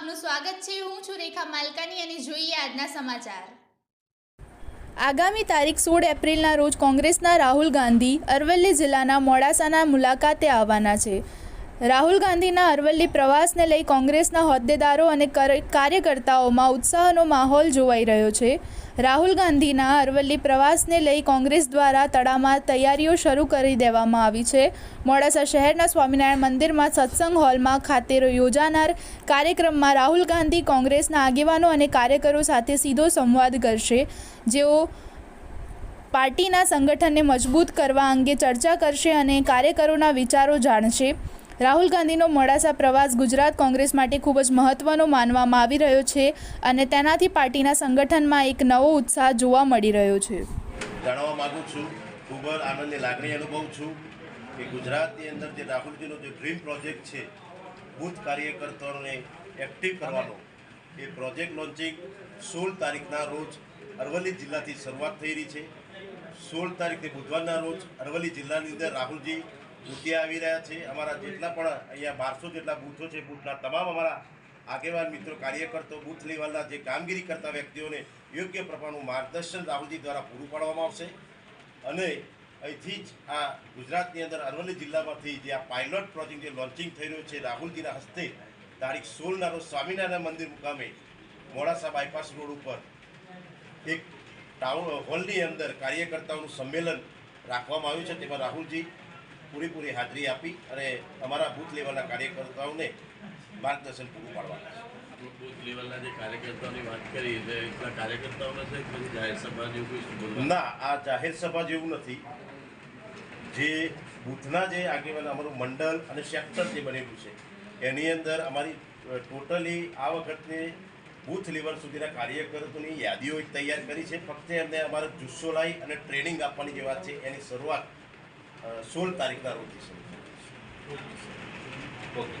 આપનું સ્વાગત છે. હું છું રેખા માલકાની અને જોઈએ આજના સમાચાર. આગામી તારીખ સોળ એપ્રિલના રોજ કોંગ્રેસના રાહુલ ગાંધી અરવલ્લી જિલ્લાના મોડાસાના મુલાકાતે આવવાના છે. રાહુલ ગાંધીના અરવલ્લી પ્રવાસને લઈ કોંગ્રેસના હોદ્દેદારો અને કાર્યકર્તાઓમાં ઉત્સાહનો માહોલ જોવાઈ રહ્યો છે. રાહુલ ગાંધીના અરવલ્લી પ્રવાસને લઈ કોંગ્રેસ દ્વારા તડામાર તૈયારીઓ શરૂ કરી દેવામાં આવી છે. મોડાસા શહેરના સ્વામિનારાયણ મંદિરમાં સત્સંગ હોલમાં ખાતે યોજાનાર કાર્યક્રમમાં રાહુલ ગાંધી કોંગ્રેસના આગેવાનો અને કાર્યકરો સાથે સીધો સંવાદ કરશે. જેઓ પાર્ટીના સંગઠનને મજબૂત કરવા અંગે ચર્ચા કરશે અને કાર્યકરોના વિચારો જાણશે. રાહુલ ગાંધીનો મોડાસા પ્રવાસ ગુજરાત કોંગ્રેસ માટે ખૂબ જ મહત્વનો માનવામાં આવી રહ્યો છે અને તેનાથી પાર્ટીના સંગઠનમાં એક નવો ઉત્સાહ જોવા મળી રહ્યો છે. જાણવા માગું છું, ખૂબ જ આનંદની લાગણી અનુભવું છું કે ગુજરાતની અંદર જે રાહુલજીનો જે ડ્રીમ પ્રોજેક્ટ છે, બુથ કાર્યકર્તાઓને એક્ટિવ કરવાનો, એ પ્રોજેક્ટ લોન્ચિંગ સોળ તારીખના રોજ અરવલ્લી જિલ્લાથી શરૂઆત થઈ રહી છે. સોળ તારીખથી બુધવારના રોજ અરવલ્લી જિલ્લાની અંદર રાહુલજી બુથિયા આવી રહ્યા છે. અમારા જેટલા પણ અહીંયા બારસો જેટલા બૂથો છે, બૂથના તમામ અમારા આગેવાન મિત્રો, કાર્યકર્તો, બૂથ લેવલના જે કામગીરી કરતા વ્યક્તિઓને યોગ્ય પ્રમાણનું માર્ગદર્શન રાહુલજી દ્વારા પૂરું પાડવામાં આવશે. અને અહીંથી જ આ ગુજરાતની અંદર અરવલ્લી જિલ્લામાંથી જે આ પાયલોટ પ્રોજેક્ટ જે લોન્ચિંગ થઈ રહ્યો છે, રાહુલજીના હસ્તે તારીખ સોળના રોજ સ્વામિનારાયણ મંદિર મુકામે મોડાસા બાયપાસ રોડ ઉપર એક ટાઉન હોલની અંદર કાર્યકર્તાઓનું સંમેલન રાખવામાં આવ્યું છે. તેમાં રાહુલજી પૂરેપૂરી હાજરી આપી અને અમારા બૂથ લેવલના કાર્યકર્તાઓને માર્ગદર્શન પૂરું પાડવાના છે. બૂથ લેવલના જે કાર્યકર્તાઓની વાત કરી એટલે એટલા કાર્યકર્તાઓને છે પછી જાહેર સભા જેવું ના આ જાહેર સભા જેવું નથી. જે બૂથના જે આગેવાન અમારું મંડળ અને સેક્ટર જે બનેલું છે એની અંદર અમારી ટોટલી આ વખતે બૂથ લેવલ સુધીના કાર્યકર્તાઓની યાદીઓ તૈયાર કરી છે. ફક્ત એમને અમારે જુસ્સો લાવી અને ટ્રેનિંગ આપવાની જે વાત છે એની શરૂઆત સોળ તારીખના રોજ. ઓકે